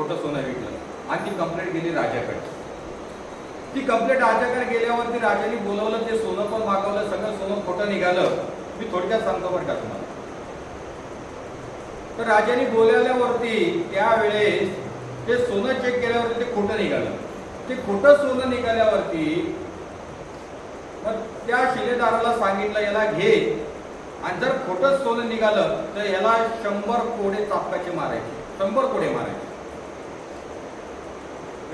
खोटं सोनं विकलं. आणि ती कंप्लेंट गेली राजाकडे. ती कंप्लेंट राजाकडे गेल्यावरती राजाने बोलवलं ते सोनं पण मागवलं सगळं सोनं खोटं निघालं. मी थोडक्यात सांगतो बरं का तुम्हाला. तर राजाने बोलवल्यावरती त्यावेळेस ते सोनं चेक केल्यावरती ते खोटं निघालं. ते खोटं सोनं निघाल्यावरती मग त्या शिलेदाराला सांगितलं याला घे. आणि जर खोटंच सोनं निघालं तर याला शंभर कोडे चापकाचे मारायचे. शंभर कोडे मारायचे.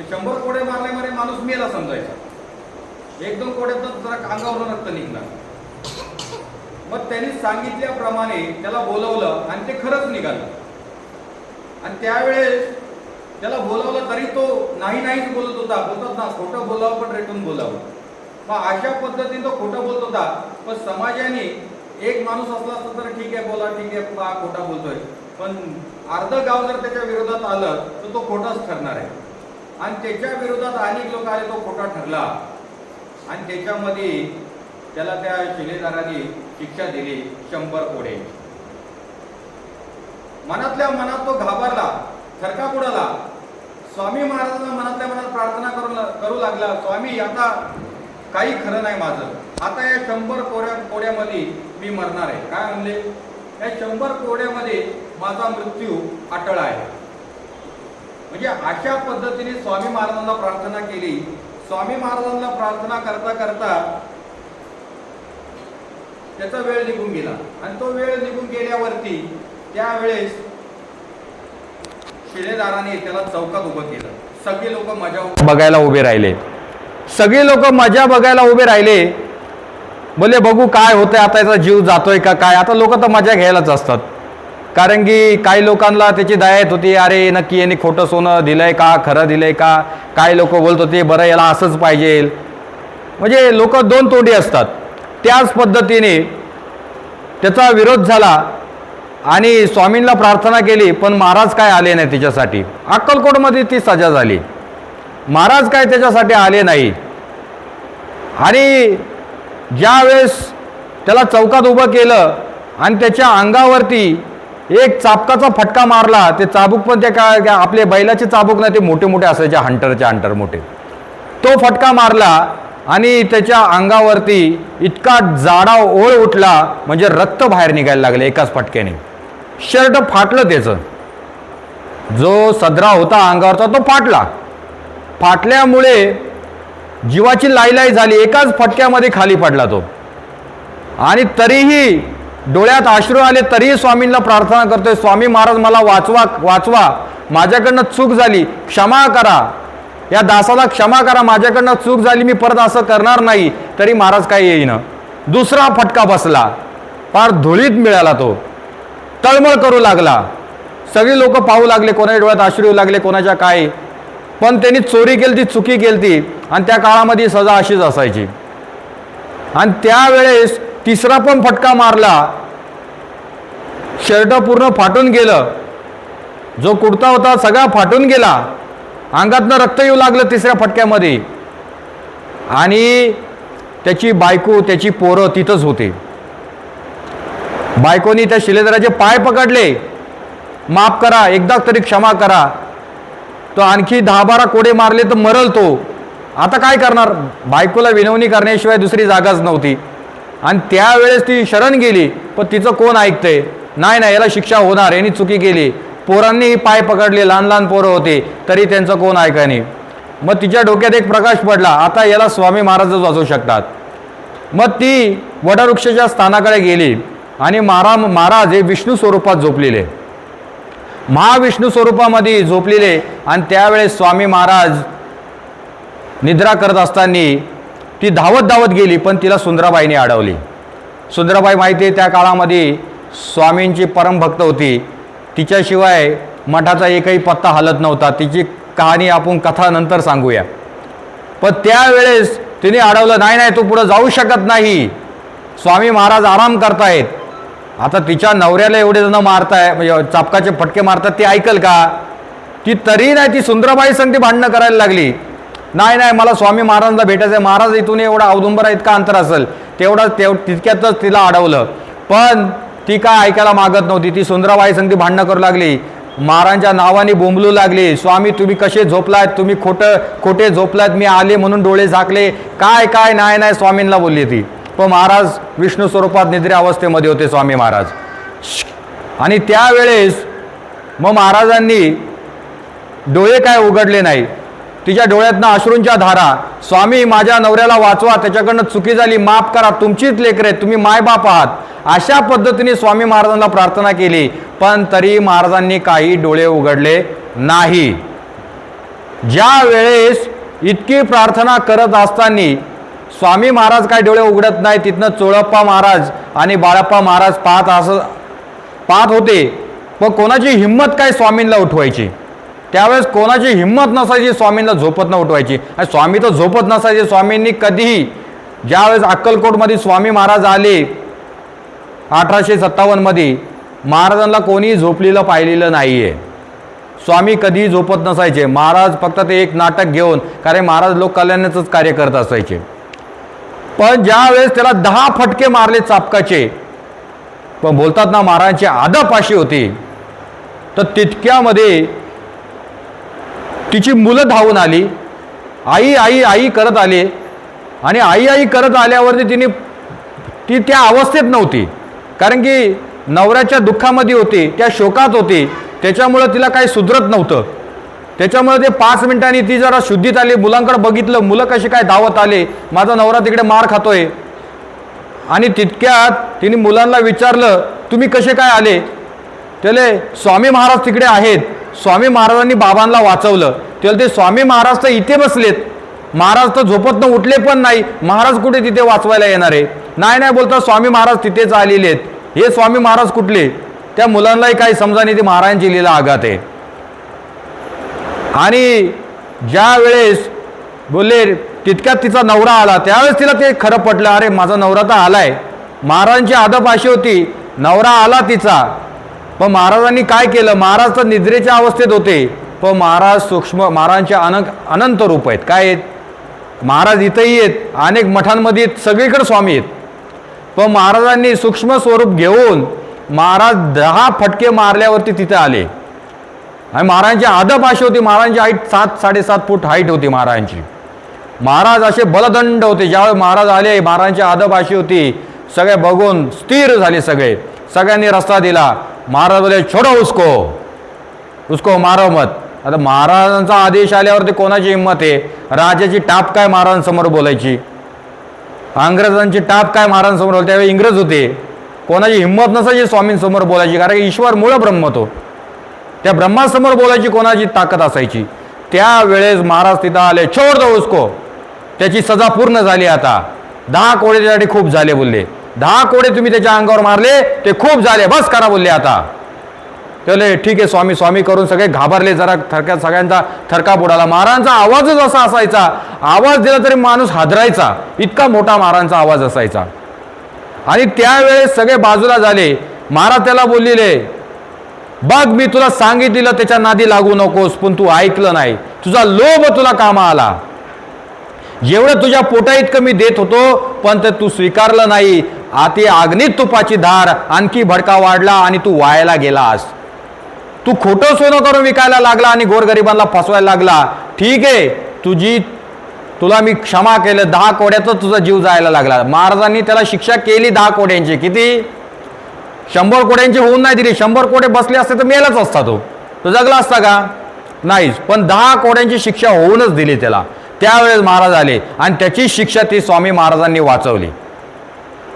शंभर कोडे मारल्यामध्ये माणूस मेला समजायचा. एक दोन कोड्यात जरा अंगावरून रक्त निघणार. मग त्यांनी सांगितल्याप्रमाणे त्याला बोलवलं आणि ते खरंच निघालं. आणि त्यावेळेस त्याला बोलावलं तरी तो नाही नाहीच बोलत होता. बोलतात ना खोटं बोलावं पण रेटून बोलावं. मग अशा पद्धतीने तो खोटं बोलत होता. पण समाजाने एक माणूस असला असता तर ठीक आहे बोला ठीक आहे बा खोटा बोलतोय. पण अर्ध गाव जर त्याच्या विरोधात आलं तर तो खोटाच ठरणार आहे. आणि त्याच्या विरोधात अनेक लोक आले तो खोटा ठरला. आणि त्याच्यामध्ये त्याला त्या शिलेदाराने शिक्षा दिली शंभर कोडे. मनातल्या मनात तो घाबरला थरका कुडाला स्वामी महाराजांना मनातल्या मनात प्रार्थना करू करू लागला स्वामी आता काही खरं नाही माझं. आता या शंभर कोड्या कोड्यामध्ये मी मरणार आहे. काय म्हणले? या शंभर कोड्यामध्ये माझा मृत्यू अटळ आहे. म्हणजे अशा पद्धतीने स्वामी महाराजांना प्रार्थना केली. स्वामी महाराजांना प्रार्थना करता करता त्याचा वेळ निघून गेला. आणि तो वेळ निघून गेल्यावरती त्यावेळेस शिलेदाराने त्याला चौकात उभं केलं. सगळे लोक मजा बघायला उभे राहिले. सगळे लोक मजा बघायला उभे राहिले. बोले बघू काय होतंय? आता याचा जीव जातोय का काय? आता लोक तर मजा घ्यायलाच असतात. कारण की काही लोकांना त्याची दयात होती अरे नक्की यांनी खोटं सोनं दिलंय का खरं दिलंय का? काही लोक बोलत होते बरं याला असंच पाहिजे. म्हणजे लोक दोन तोंडी असतात. त्याच पद्धतीने त्याचा विरोध झाला आणि स्वामींना प्रार्थना केली पण महाराज काय आले नाही त्याच्यासाठी? अक्कलकोटमध्ये ती सजा झाली. महाराज काय त्याच्यासाठी आले नाही? आणि ज्यावेळेस त्याला चौकात उभं केलं आणि त्याच्या अंगावरती एक चाबकाचा फटका मारला ते चाबूक पण ते काय आपले बैलाचे चाबूक नाही ते मोठे मोठे असायचे हंटरचे हंटर मोठे तो फटका मारला आणि त्याच्या अंगावरती इतका जाडा ओळ उठला म्हणजे रक्त बाहेर निघायला लागले एकाच फटक्याने. शर्ट फाटलं त्याचं. जो सदरा होता अंगावरचा तो फाटला. फाटल्यामुळे जीवाची लाईलाई झाली एकाच फटक्यामध्ये खाली पडला तो. आणि तरीही डोळ्यात अश्रू आले तरीही स्वामींना प्रार्थना करतोय स्वामी महाराज मला वाचवा वाचवा. माझ्याकडनं चूक झाली क्षमा करा. या दासाला क्षमा करा. माझ्याकडनं चूक झाली मी परत असं करणार नाही. तरी महाराज काय येईन. दुसरा फटका बसला. फार धुळीत मिळाला तो. तळमळ करू लागला. सगळी लोक पाहू लागले कोणाच्या डोळ्यात अश्रू येऊ लागले कोणाच्या काय. पण त्यांनी चोरी केली ती चुकी केली ती आणि त्या काळामध्ये सजा अशीच असायची. आणि त्यावेळेस तिसरा पण फटका मारला. शर्ट पूर्ण फाटून गेलं. जो कुर्ता होता सगळा फाटून गेला. अंगातनं रक्त येऊ लागलं तिसऱ्या फटक्यामध्ये. आणि त्याची बायको त्याची पोरं तिथंच होते. बायकोनी त्या शिलेदाराचे पाय पकडले. माफ करा एकदा तरी क्षमा करा. तो आणखी दहा बारा कोडे मारले तर मरल तो. आता काय करणार? बायकोला विनवणी करण्याशिवाय दुसरी जागाच नव्हती. आणि त्यावेळेस ती शरण गेली पण तिचं कोण ऐकतंय? नाही नाही याला शिक्षा होणार यांनी चुकी केली. पोरांनीही पाय पकडले लहान लहान पोरं होते तरी त्यांचं कोण ऐकायने मग तिच्या डोक्यात एक प्रकाश पडला आता याला स्वामी महाराजच वाचवू शकतात. मग ती वटवृक्षाच्या स्थानाकडे गेली आणि महारा महाराज हे विष्णू स्वरूपात झोपलेले. महाविष्णू स्वरूपामध्ये झोपलेले आणि त्यावेळेस स्वामी महाराज निद्रा करत असताना ती धावत धावत गेली पण तिला सुंदराबाईने अडवली. सुंदराबाई माहिती आहे त्या काळामध्ये स्वामींची परमभक्त होती. तिच्याशिवाय मठाचा एकही पत्ता हलत नव्हता. तिची कहाणी आपण कथा नंतर सांगूया. पण त्यावेळेस तिने अडवलं नाही नाही तू पुढं जाऊ शकत नाही. स्वामी महाराज आराम करतायत. आता तिच्या नवऱ्याला एवढे जण मारताय म्हणजे चापकाचे फटके मारतात ते ऐकल का? ती तरी नाही ती सुंदराबाई संगती भांडणं करायला लागली. नाही नाही मला स्वामी महाराजांना भेटायचं आहे महाराज इथून एवढा औदुंबरा इतका अंतर असेल? तेवढा तेव तितक्यातच तिला अडवलं. पण ती काय ऐकायला मागत नव्हती. ती सुंदराबाई संगती भांडणं करू लागली. महाराजांच्या नावाने बोंबलू लागले. स्वामी तुम्ही कसे झोपलात तुम्ही खोटं खोटे झोपलात मी आले म्हणून डोळे झाकले. काय काय नाही नाही स्वामींना बोलली ती. पण महाराज विष्णू स्वरूपात निद्रे अवस्थेमध्ये होते स्वामी महाराज. आणि त्यावेळेस मग महाराजांनी डोळे काय उघडले नाही तिच्या डोळ्यातनं अश्रूंच्या धारा. स्वामी माझ्या नवऱ्याला वाचवा त्याच्याकडनं चुकी झाली माफ करा तुमचीच लेकर आहेत तुम्ही मायबाप आहात. अशा पद्धतीने स्वामी महाराजांना प्रार्थना केली. पण तरी महाराजांनी काही डोळे उघडले नाही. ज्या वेळेस इतकी प्रार्थना करत असताना स्वामी महाराज काय डोळे उघडत नाही तिथनं चोळप्पा महाराज आणि बाळप्पा महाराज पाहत असं पाहत होते. पण कोणाची हिंमत काय स्वामींना उठवायची? त्यावेळेस कोणाची हिंमत नसायची स्वामींना झोपत न उठवायची आणि स्वामी तर झोपत नसायचे स्वामींनी कधीही ज्यावेळेस अक्कलकोटमध्ये स्वामी महाराज आले अठराशे सत्तावन्नमध्ये महाराजांना कोणी झोपलेलं पाहिलेलं नाही आहे स्वामी कधीही झोपत नसायचे. महाराज फक्त ते एक नाटक घेऊन कारण महाराज लोककल्याणाचंच कार्य करत असायचे. पण ज्यावेळेस त्याला दहा फटके मारले चापकाचे पण बोलतात ना महाराजांची आदप अशी होती. तर तितक्यामध्ये तिची मुलं धावून आली. आई आई आई करत आले. आणि आई आई करत आल्यावरती तिने ती त्या अवस्थेत नव्हती. कारण की नवऱ्याच्या दुःखामध्ये होती त्या शोकात होती. त्याच्यामुळं तिला काही सुधरत नव्हतं. त्याच्यामुळे ते पाच मिनिटांनी ती जरा शुद्धीत आली. मुलांकडे बघितलं मुलं कशी काय धावत आले. माझा नवरा तिकडे मार खातोय. आणि तितक्यात तिने मुलांना विचारलं तुम्ही कसे काय आले? त्याले स्वामी महाराज तिकडे आहेत. स्वामी महाराजांनी बाबांना वाचवलं. त्याला ते स्वामी महाराज तर इथे बसलेत. महाराज तर झोपतनं उठले पण नाही. महाराज कुठे तिथे वाचवायला येणार आहे? नाही नाही बोलता स्वामी महाराज तिथेच आलेले आहेत. हे स्वामी महाराज कुठले? त्या मुलांनाही काही समजा नाही ते महाराजांची लिहिला आघात आहे. आणि ज्या वेळेस बोलले तितक्यात तिचा नवरा आला त्यावेळेस तिला ते खरं पटलं अरे माझा नवरा तर आलाय. महाराजांची आदप अशी होती नवरा आला तिचा. पण महाराजांनी काय केलं? महाराज तर निद्रेच्या अवस्थेत होते. पण महाराज सूक्ष्म महाराजांचे अनंत अनंत रूप आहेत. काय आहेत? महाराज इथंही आहेत. अनेक मठांमध्ये सगळीकडे स्वामी आहेत. पण महाराजांनी सूक्ष्म स्वरूप घेऊन महाराज दहा फटके मारल्यावरती तिथे आले. आणि महाराजांची आदब अशी होती. महाराजांची हाईट सात साडेसात फूट हाईट होती महाराजांची. महाराज असे बलदंड होते. ज्यावेळी महाराज आले महाराजांची आदब अशी होती. सगळे बघून स्थिर झाले सगळे. सगळ्यांनी रस्ता दिला. महाराज बोले छोडो उसको. उसको मारो मत. आता महाराजांचा आदेश आल्यावरती कोणाची हिंमत आहे? राजाची टाप काय महाराजांसमोर बोलायची? इंग्रजांची टाप काय महाराजांसमोर बोल त्यावेळी इंग्रज होते. कोणाची हिंमत नसायची स्वामींसमोर बोलायची कारण की ईश्वर मूळ ब्रह्म तो. त्या ब्रह्मासमोर बोलायची कोणाची ताकद असायची? त्यावेळेस महाराज तिथं आले छोड दो उसको. त्याची सजा पूर्ण झाली आता. दहा कोडे त्यासाठी खूप झाले बोलले. दहा कोडे तुम्ही त्याच्या अंगावर मारले ते खूप झाले. बस करा बोलले आता. चले ठीक आहे स्वामी स्वामी करून सगळे घाबरले जरा थरक्यात सगळ्यांचा थरका बुडाला. महाराजांचा आवाजच असा असायचा. आवाज दिला तरी माणूस हादरायचा. इतका मोठा महाराजांचा आवाज असायचा. आणि त्यावेळेस सगळे बाजूला झाले. महाराज त्याला बोललेले बघ मी तुला सांगितलेलं त्याच्या नादी लागू नकोस पण तू ऐकलं नाही. तुझा लोभ तुला कामा आला. जेवढं तुझ्या पोटा इतकं मी देत होतो पण ते तू स्वीकारलं नाही. आती आग्नीत तुपाची धार आणखी भडका वाढला आणि तू वायाला गेलास. तू खोटं सोनं करून विकायला लागला आणि गोरगरिबांना फसवायला लागला. ठीक आहे तुझी तुला मी क्षमा केलं. दहा कोड्याचा तुझा जीव जायला लागला. महाराजांनी त्याला शिक्षा केली दहा कोड्यांची. किती? शंभर कोड्यांची होऊन नाही दिली. शंभर कोडे बसले असते तर मेलाच असता तो. तो जगला असता का? नाहीच. पण दहा कोड्यांची शिक्षा होऊनच दिली त्याला. त्यावेळेस महाराज आले आणि त्याची शिक्षा ती स्वामी महाराजांनी वाचवली.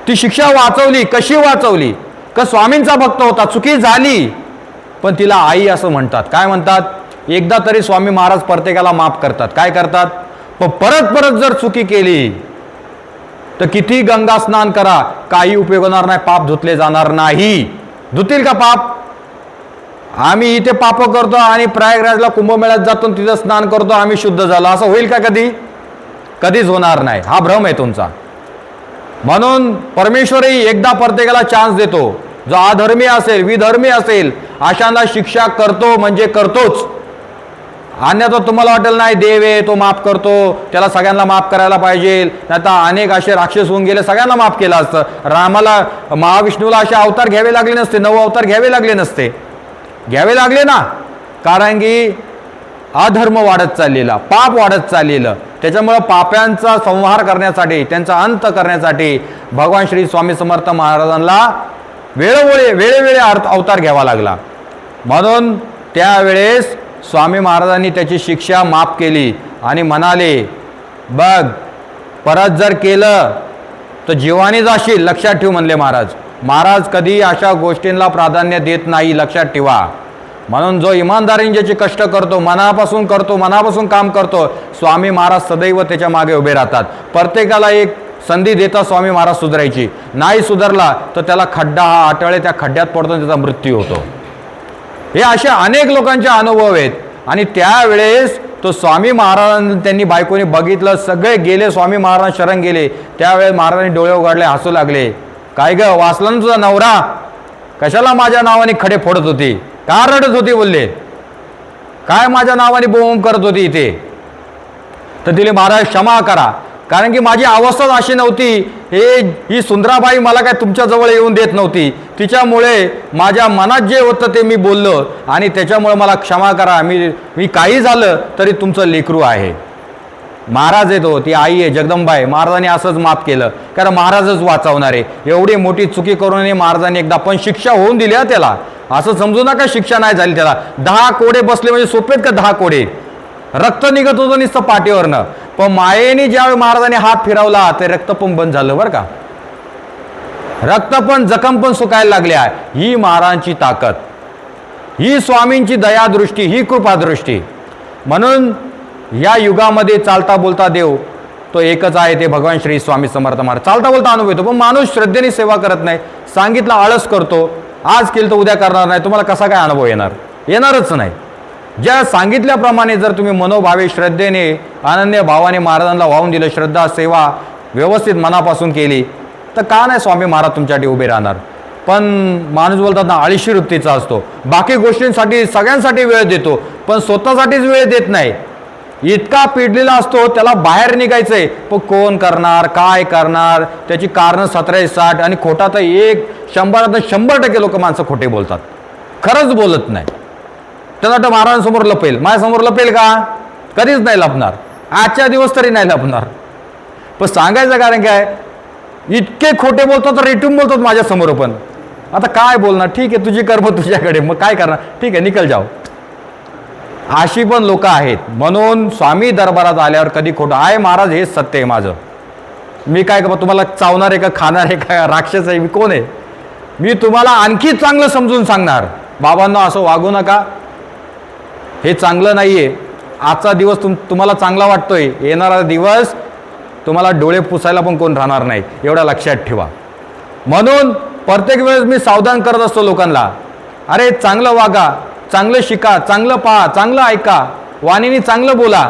ती शिक्षा वाचवली कशी वाचवली? का स्वामींचा भक्त होता चुकी झाली. पण तिला आई असं म्हणतात. काय म्हणतात? एकदा तरी स्वामी महाराज प्रत्येकाला माफ करतात. काय करतात? पण परत परत जर चुकी केली तर किती गंगा स्नान करा. काही उपयोग होणार नाही पाप धुतले जाणार नाही. धुतील का पाप? आम्ही इथे पाप करतो आणि प्रयागराजला कुंभमेळ्यात जातो आणि तिथं स्नान करतो आम्ही शुद्ध झालो. असं होईल का कधी? कधीच होणार नाही. हा भ्रम आहे तुमचा. म्हणून परमेश्वरही एकदा प्रत्येकाला चान्स देतो. जो अधर्मी असेल विधर्मी असेल अशांना शिक्षा करतो म्हणजे करतोच. अन्यथा तुम्हाला वाटेल नाही देव आहे तो माफ करतो. त्याला सगळ्यांना माफ करायला पाहिजे. नाही अनेक असे राक्षस होऊन गेले सगळ्यांना माफ केलं असतं. रामाला महाविष्णूला असे अवतार घ्यावे लागले नसते नऊ अवतार घ्यावे लागले नसते. घ्यावे लागले ना. कारण की अधर्म वाढत चाललेला पाप वाढत चाललेलं. त्याच्यामुळं पाप्यांचा संहार करण्यासाठी त्यांचा अंत करण्यासाठी भगवान श्री स्वामी समर्थ महाराजांना वेळोवेळी वेळोवेळी अर्थ अवतार घ्यावा लागला. म्हणून त्यावेळेस स्वामी महाराजांनी त्याची शिक्षा माफ केली आणि म्हणाले बघ परत जर केलं तर जीवानी जाशील लक्षात ठेव म्हणले महाराज. महाराज कधी अशा गोष्टींना प्राधान्य देत नाही लक्षात ठेवा. म्हणून जो इमानदारीने ज्याचे कष्ट करतो मनापासून करतो मनापासून काम करतो स्वामी महाराज सदैव त्याच्यामागे उभे राहतात. प्रत्येकाला एक संधी देता स्वामी महाराज सुधारायची. नाही सुधारला तर त्याला खड्डा हा आटळे त्या खड्ड्यात पडतो त्याचा मृत्यू होतो. हे असे अनेक लोकांचे अनुभव आहेत. आणि त्यावेळेस तो स्वामी महाराजांनी त्यांनी बायकोने बघितलं सगळे गेले स्वामी महाराज शरण गेले. त्यावेळेस महाराजांनी डोळे उघडले हसू लागले. काय ग वाचला ना तुझा नवरा? कशाला माझ्या नावाने खडे फोडत होती? का रडत होती बोलले. काय माझ्या नावाने बोम करत होती इथे? तर तिने महाराज क्षमा करा. कारण की माझी अवस्थाच अशी नव्हती. हे ही सुंदराबाई मला काय तुमच्याजवळ येऊन देत नव्हती. तिच्यामुळे माझ्या मनात जे होतं ते मी बोललो आणि त्याच्यामुळे मला क्षमा करा. मी मी काही झालं तरी तुमचं लेकरू आहे. महाराज आहे तो ती आई आहे जगदंबा आहे महाराजांनी असंच माफ केलं. कारण महाराजच वाचवणारे. एवढी मोठी चुकी करून महाराजांनी एकदा पण शिक्षा होऊन दिली हा त्याला. असं समजू नका शिक्षा नाही झाली त्याला. दहा कोडे बसले म्हणजे सोपेत का दहा कोडे? रक्त निघत होतं नुसतं पाठीवरनं. पण मायेने ज्यावेळी महाराजांनी हात फिरवला ते रक्त पण बंद झालं बरं का. रक्त पण जखम पण सुकायला लागले आहे ही महाराजांची ताकद. ही स्वामींची दयादृष्टी ही कृपादृष्टी. म्हणून या युगामध्ये चालता बोलता देव तो एकच आहे ते भगवान श्री स्वामी समर्थ महाराज. चालता बोलता अनुभव येतो पण माणूस श्रद्धेने सेवा करत नाही. सांगितलं आळस करतो. आज केलं तर उद्या करणार नाही. तुम्हाला कसा काय अनुभव येणार? येणारच नाही. ज्या सांगितल्याप्रमाणे जर तुम्ही मनोभावे श्रद्धेने अनन्य भावाने महाराजांना वाहून दिलं श्रद्धा सेवा व्यवस्थित मनापासून केली तर का नाही स्वामी महाराज तुमच्यासाठी उभे राहणार? पण माणूस बोलतात ना अळीशी वृत्तीचा असतो. बाकी गोष्टींसाठी सगळ्यांसाठी वेळ देतो पण स्वतःसाठीच वेळ देत नाही. इतका पिडलेला असतो त्याला बाहेर निघायचंय. पण कोण करणार काय करणार? त्याची कारणं सतराशे साठ आणि खोटा तर एक शंभरात शंभर टक्के लोक माणसं खोटे बोलतात. खरंच बोलत नाही. त्याला वाटतं महाराजांसमोर लपेल. माझ्यासमोर लपेल का? कधीच नाही लपणार. आजच्या दिवस तरी नाही लपणार. पण सांगायचं कारण काय? इतके खोटे बोलतात रेटून बोलतात माझ्यासमोर पण. आता काय बोलणार? ठीक आहे तुझी कर्म तुझ्याकडे. मग काय करणार? ठीक आहे निकल जाओ. अशी पण लोक आहेत. म्हणून स्वामी दरबारात आल्यावर कधी खोटं आहे महाराज हेच सत्य आहे माझं. मी काय का तुम्हाला चावणार आहे का खाणार आहे का राक्षस आहे मी कोण आहे? मी तुम्हाला आणखी चांगलं समजून सांगणार. बाबांना असं वागू नका. हे चांगलं नाही आहे आजचा दिवस तुम तुम्हाला चांगला वाटतोय. येणारा दिवस तुम्हाला डोळे पुसायला पण कोण राहणार नाही. एवढा लक्षात ठेवा. म्हणून प्रत्येक वेळेस मी सावधान करत असतो लोकांना. अरे चांगलं वागा. चांगलं शिका चांगलं पहा चांगलं ऐका वाणीने चांगलं बोला.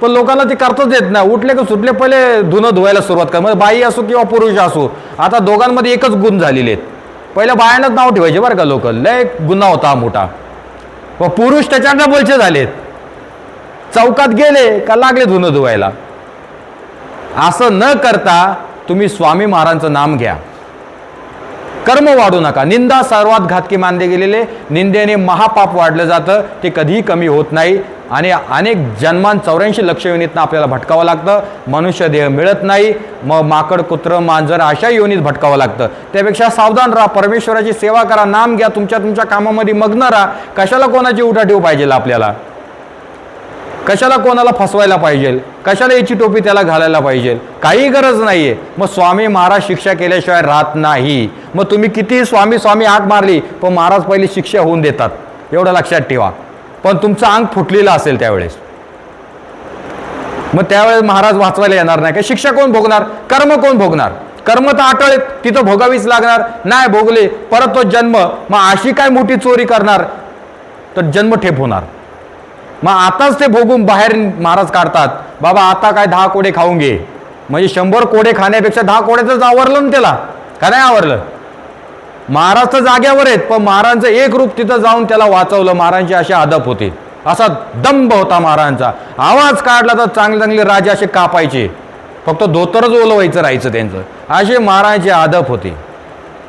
पण लोकांना ते करताच येत नाही. उठले का सुटले पहिले धुणं धुवायला सुरुवात कर. मग बाई असो किंवा पुरुष असो आता दोघांमध्ये एकच गुण झालेले आहेत. पहिल्या बायांनाच नाव ठेवायचे बरं का लोक. लय गुन्हा होता हा मोठा. व पुरुष त्याच्याकडे बोलचे झालेत. चौकात गेले का लागले धुणं धुवायला. असं न करता तुम्ही स्वामी महाराजांचं नाम घ्या. कर्म वाढू नका. निंदा सर्वात घातकी मानले गेलेले निंदेने महापाप वाढलं जातं ते कधीही कमी होत नाही. आणि अनेक जन्मान चौऱ्याऐंशी लक्ष योनीतनं आपल्याला भटकावं लागतं. मनुष्य देह मिळत नाही मग माकड कुत्र मांजर अशा योनीत भटकावं लागतं. त्यापेक्षा सावधान राहा परमेश्वराची सेवा करा नाम घ्या तुमच्या तुमच्या कामामध्ये मग्न राहा. कशाला कोणाची उठाठेव पाहिजे आपल्याला? कशाला कोणाला फसवायला पाहिजे? कशाला याची टोपी त्याला घालायला पाहिजे? काही गरज नाही आहे मग स्वामी महाराज शिक्षा केल्याशिवाय राहत नाही. मग तुम्ही किती स्वामी स्वामी आग मारली? पण महाराज पहिली शिक्षा होऊन देतात. एवढं लक्षात ठेवा. पण तुमचं अंग फुटलेलं असेल त्यावेळेस. मग त्यावेळेस महाराज वाचवायला येणार नाही. का शिक्षा कोण भोगणार? कर्म कोण भोगणार? कर्म तर आटळेत तिथं भोगावीच लागणार. नाही भोगले परत तो जन्म. मग अशी काय मोठी चोरी करणार? तर जन्म ठेप होणार. मग आताच ते भोगून बाहेर महाराज काढतात. बाबा आता काय दहा कोडे खाऊन घे म्हणजे शंभर कोडे खाण्यापेक्षा दहा कोड्याचंच आवरलं ना त्याला. का नाही आवरलं? महाराज तर जाग्यावर आहेत पण महाराजांचं एक रूप तिथं जाऊन त्याला वाचवलं. महाराजांची अशी अदप होती. असा दंभ होता महाराजांचा आवाज काढला तर चांगले चांगले राजे असे कापायचे. फक्त धोतरच ओलवायचं राहायचं त्यांचं. असे महाराजांची अदप होती.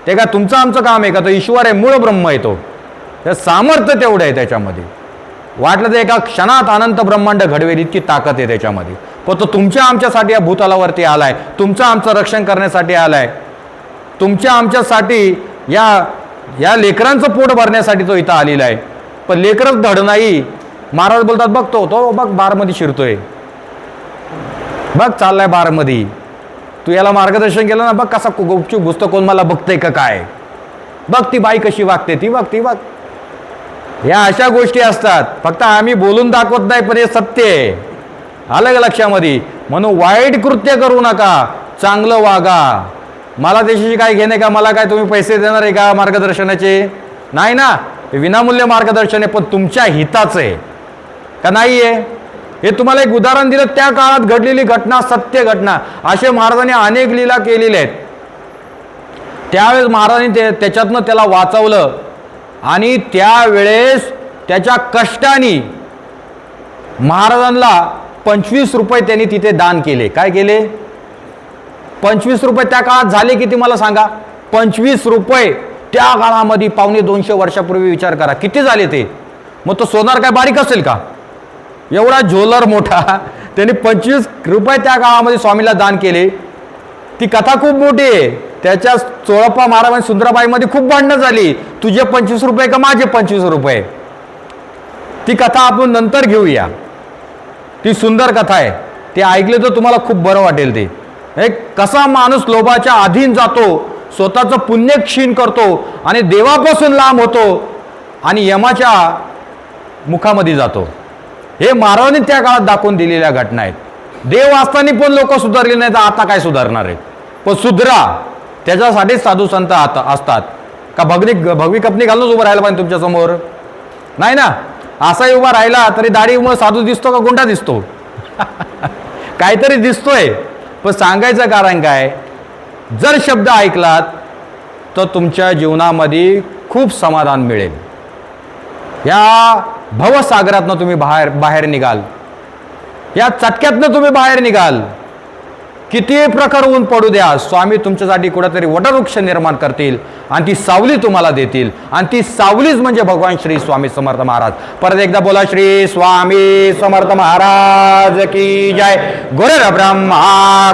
ते काय तुमचं आमचं काम आहे का? तो ईश्वर आहे मूळ ब्रह्म आहे तो. सामर्थ्य तेवढं आहे त्याच्यामध्ये. वाटलं तर एका क्षणात अनंत ब्रह्मांड घडवेल इतकी ताकद आहे त्याच्यामध्ये. पण तो तुमच्या आमच्यासाठी या भूतलावरती आलाय. तुमचं आमचं रक्षण करण्यासाठी आलाय. तुमच्या आमच्यासाठी या या लेकरांचं पोट भरण्यासाठी तो इथं आलेला आहे. पण लेकरच धड नाही. महाराज बोलतात बघतो तो बघ बारमध्ये शिरतोय. बघ चाललाय बारमध्ये. तू याला मार्गदर्शन केलं ना बघ कसा गुपचूप घुसतो कोण मला बघतंय का काय? बघ ती बाई कशी वागते ती बघ ती बघ. ह्या अशा गोष्टी असतात. फक्त आम्ही बोलून दाखवत नाही पण हे सत्य आहे. आलं का लक्षामध्ये? म्हणून वाईट कृत्य करू नका. चांगलं वागा. मला त्याच्याशी काय घेणे का? मला काय तुम्ही पैसे देणार आहे का मार्गदर्शनाचे? नाही ना. विनामूल्य मार्गदर्शन आहे पण तुमच्या हिताचं आहे. का नाही आहे? हे तुम्हाला एक उदाहरण दिलं त्या काळात घडलेली घटना सत्य घटना. असे महाराजांनी अनेक लीला केलेल्या आहेत. त्यावेळेस महाराजांनी ते त्याच्यातनं त्याला वाचवलं. आणि त्यावेळेस त्याच्या कष्टाने महाराजांना पंचवीस रुपये त्यांनी तिथे दान केले. काय केले? पंचवीस रुपये त्या काळात झाले किती मला सांगा? पंचवीस रुपये त्या काळामध्ये पावणे दोनशे वर्षापूर्वी विचार करा. किती झाले ते? मग तो सोनार काय बारीक असेल का? एवढा झोलर मोठा. त्यांनी पंचवीस रुपये त्या काळामध्ये स्वामीला दान केले. ती कथा खूप मोठी आहे. त्याच्या चोळप्पा महाराज आणि सुंदराबाईमध्ये खूप भांडणं झाली. तुझे पंचवीस रुपये का माझे पंचवीस रुपये? ती कथा आपण नंतर घेऊया. ती सुंदर कथा आहे. ते ऐकले तर तुम्हाला खूप बरं वाटेल ते. एक कसा माणूस लोभाच्या अधीन जातो स्वतःचं पुण्य क्षीण करतो आणि देवापासून लांब होतो आणि यमाच्या मुखामध्ये जातो. हे महाराजांनी त्या काळात दाखवून दिलेल्या घटना आहेत. देव असताना पण लोक सुधारले नाही तर आता काय सुधारणार आहेत? पण सुधरा. त्याच्यासाठीच साधू संत आता असतात. का भगनी भगवी कपनी घालूनच उभं राहायला पाहिजे तुमच्यासमोर? नाही ना? असाही उभा राहिला तरी दाढीमुळे साधू दिसतो का गुंडा दिसतो? काहीतरी दिसतोय. पण सांगायचं कारण काय? जर शब्द ऐकलात तर तुमच्या जीवनामध्ये खूप समाधान मिळेल. या भवसागरातनं तुम्ही बाहेर बाहेर निघाल. या चटक्यातनं तुम्ही बाहेर निघाल. किती प्रकार ऊन पडू द्या स्वामी तुमच्यासाठी कुठेतरी वटवृक्ष निर्माण करतील. आणि ती सावली तुम्हाला देतील. आणि ती सावलीच म्हणजे भगवान श्री स्वामी समर्थ महाराज. परत एकदा बोला श्री स्वामी समर्थ महाराज की जय. गुरुर ब्रह्मा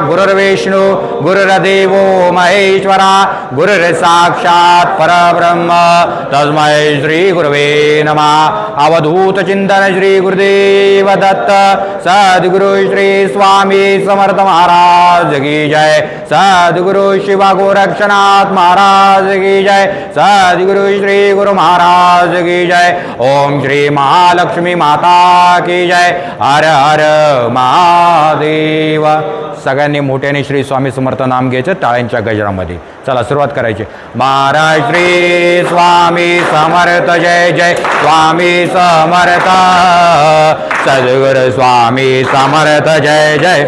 गुरुर विष्णू गुरुर्देव महेश्वरा गुरुर साक्षात परब्रह्म. तस्मय श्री गुरुवे नमा. अवधूत चिंतन श्री गुरुदेव दत्त. सद्गुरु श्री स्वामी समर्थ महाराज की जय. सद्गुरु शिवा गोरक्षनाथ महाराज की जय। सद्गुरु श्री गुरु महाराज की जय। ओम श्री महालक्ष्मी माता की जय। हर हर महादेव। सगळ्यांनी मोठ्याने श्री स्वामी समर्थ नाम घ्यायचं टाळ्यांच्या गजरामध्ये. चला सुरुवात करायची. महाराज श्री स्वामी समर्थ जय जय. स्वामी समर्थ. सद्गुरु स्वामी समर्थ जय जय.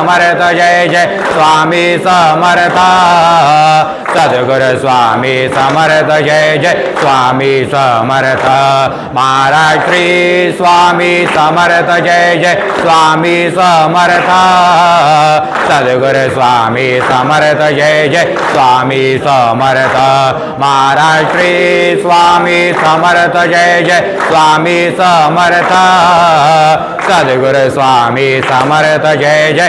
समर्थ जय जय स्वामी समर्थ। सद्गुरु स्वामी समर्थ जय जय स्वामी समर्थ। महाराष्ट्री स्वामी समर्थ जय जय स्वामी समर्थ। सद्गुरु स्वामी समर्थ जय जय स्वामी समर्थ। महाराष्ट्री स्वामी समर्थ जय जय स्वामी समर्थ। सद्गुरु स्वामी समर्थ जय जय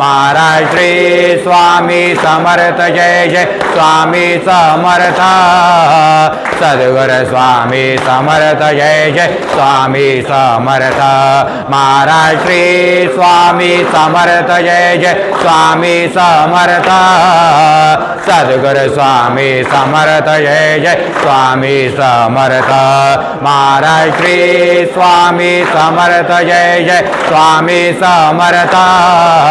महाराज स्वामी समर्थ जय जय. स्वामी समर्थ. सद्गुर स्वामी समर्थ जय जय. स्वामी समर्थ. महाराज स्वामी समर्थ जय जय. स्वामी समर्थ. सद्गुर स्वामी समर्थ जय जय. स्वामी समर्थ. महाराज स्वामी समर्थ जय जय. स्वामी समर्थ.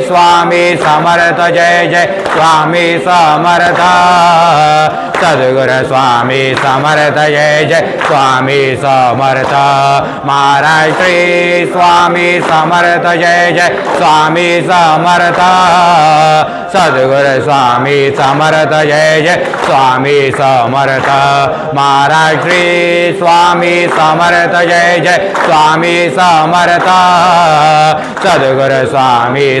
स्वामी समर्थ जय जय। स्वामी समर्थ। सद्गुरु स्वामी समर्थ जय जय। स्वामी समर्थ। महाराज श्री स्वामी समर्थ जय जय। स्वामी समर्थ। सद्गुरु स्वामी समर्थ जय जय। स्वामी समर्थ। महाराज श्री स्वामी समर्थ जय जय। स्वामी समर्थ। सद्गुरु स्वामी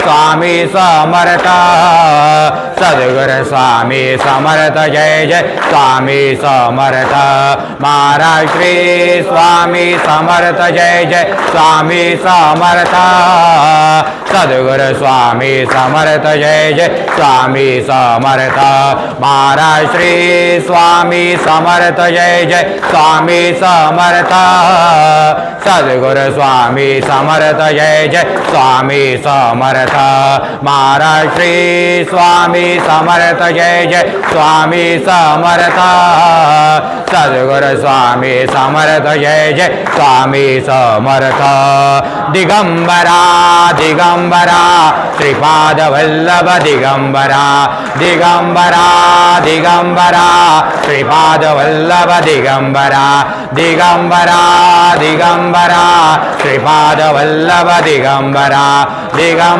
स्वामी समर्थ सद्गुरु स्वामी समर्थ जय जय स्वामी समर्थ महाराज श्री स्वामी समर्थ जय जय स्वामी समर्थ सद्गुरु स्वामी समर्थ जय जय स्वामी समर्थ महाराज श्री स्वामी समर्थ जय जय स्वामी समर्थ सद्गुरु स्वामी समर्थ जय जय स्वामी समर्थ समर्थ महाराष्ट्री स्वामी समर्थ जय जय। स्वामी समर्थ। सद्गुरु स्वामी समर्थ जय जय। स्वामी समर्थ। दिगंबरा दिगंबरा। श्रीपाद वल्लभ दिगंबरा। दिगंबरा दिगंबरा। श्रीपाद वल्लभ दिगंबरा। दिगंबरा दिगंबरा। श्रीपाद वल्लभ दिगंबरा। दिगंबरा।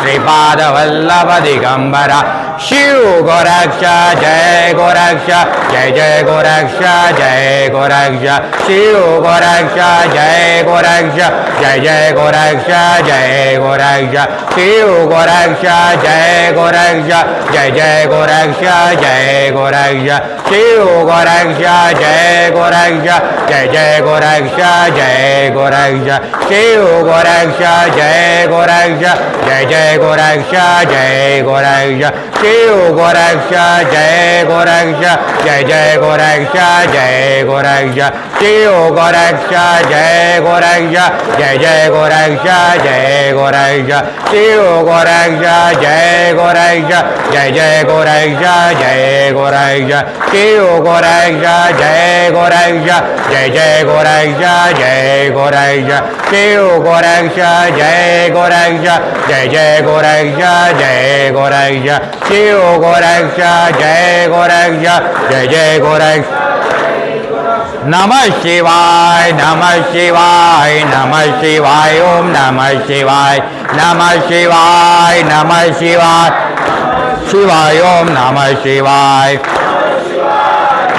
ಶ್ರೀಪಾದವಲ್ಲಭ ದಿಗಂಬರ शिव गोरक्ष जय गोरक्ष जय जय गोरक्ष जय गोरक्ष शिव गोरक्ष जय गोरक्ष जय जय गोरक्ष जय गोरक्ष शिव गोरक्ष जय गोरक्ष जय जय गोरक्ष जय गोरक्ष शिव गोरक्ष जय गोरक्ष जय जय गोरक्ष जय गोरक्ष शिव गोरक्ष जय गोरक्ष जय जय गोरक्ष जय गोरक्ष शिव गोरक्ष जय गोरक्ष जय जय गोरक्ष जय गोरक्ष शिव गोरक्ष जय गोरक्ष जय जय गोरक्ष जय गोरक्ष शिव गोरक्ष जय गोरक्ष जय जय गोरक्ष जय गोरक्ष शिव गोरक्ष जय गोरक्ष जय जय गोरक्ष जय गोरक्ष शिव गोरक्ष जय गोरक्ष जय जय गोरक्ष जय गोरक्ष शिव गोरक्ष जय गोरक्ष जय जय गोरक्ष। नमः शिवाय नमः शिवाय नमः शिवाय ओम नमः शिवाय नमः शिवाय नमः शिवाय। शिवाय ओम नमः शिवाय।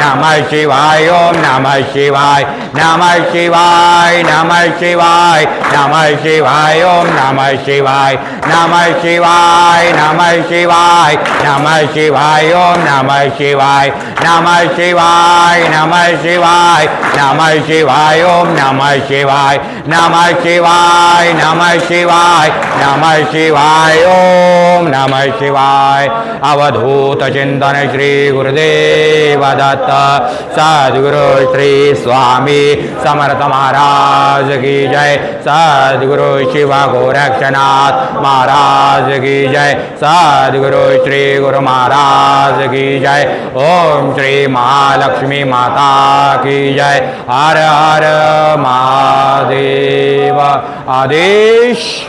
नम शिवाय ओम नम शिवाय नम शिवाय नम शिवाय नम शिवाय ओम नम शिवाय नम शिवाय नम शिवाय नम शिवाय ओम नम शिवाय नम शिवाय नम शिवाय नम शिवाय ओम नम शिवाय नम शिवाय नम शिवाय नम शिवाय ओम नम शिवाय अवधूत चिंतन श्री गुरुदेव दत्त सद्गुरु श्री स्वामी समर्थ महाराज की जय। सद्गुरु शिव गोरक्षनाथ महाराज की जय। सद्गुरु श्री गुरु महाराज की जय। ओम श्री महालक्ष्मी माता की जय। हर हर महादेव। आदेश।